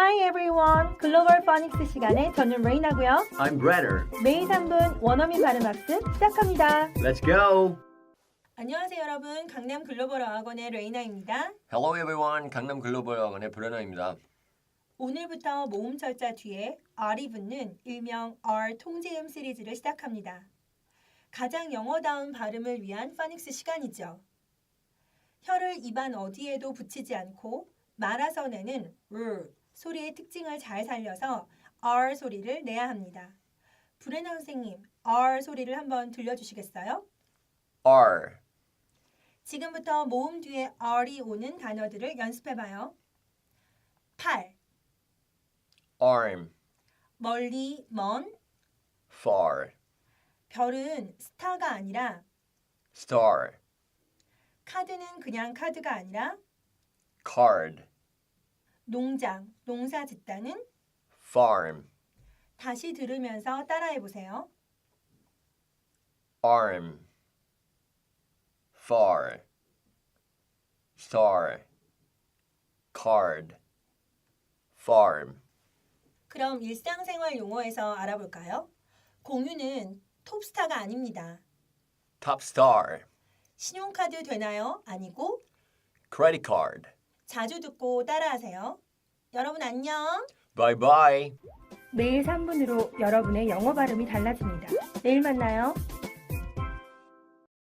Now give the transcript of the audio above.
Hi everyone. 글로벌 파닉스 시간에 저는 레이나고요. I'm Bretter. 매일 3분 원어민 발음 학습 시작합니다. Let's go. 안녕하세요 여러분. 강남 글로벌 어학원의 레이나입니다. Hello everyone. 강남 글로벌 학원의 브레너입니다. 오늘부터 모음 철자 뒤에 R이 붙는 일명 R 통제음 시리즈를 시작합니다. 가장 영어다운 발음을 위한 파닉스 시간이죠. 혀를 입안 어디에도 붙이지 않고 말아서 내는 R 소리의 특징을 잘 살려서 R 소리를 내야 합니다. 브레너 선생님, R 소리를 한번 들려주시겠어요? R, 지금부터 모음 뒤에 R이 오는 단어들을 연습해봐요. 팔, arm, 멀리, 먼, far, 별은 스타가 아니라 star, 카드는 그냥 카드가 아니라 card, 농장, 농사 짓다는 farm, 다시 들으면서 따라해 보세요. arm, far, star, card, farm, 그럼 일상생활 용어에서 알아볼까요? 공유는 톱스타가 아닙니다. top star, 신용카드 되나요? 아니고 credit card. 자주 듣고 따라하세요. 여러분 안녕. Bye bye. 매일 3분으로 여러분의 영어 발음이 달라집니다. 내일 만나요.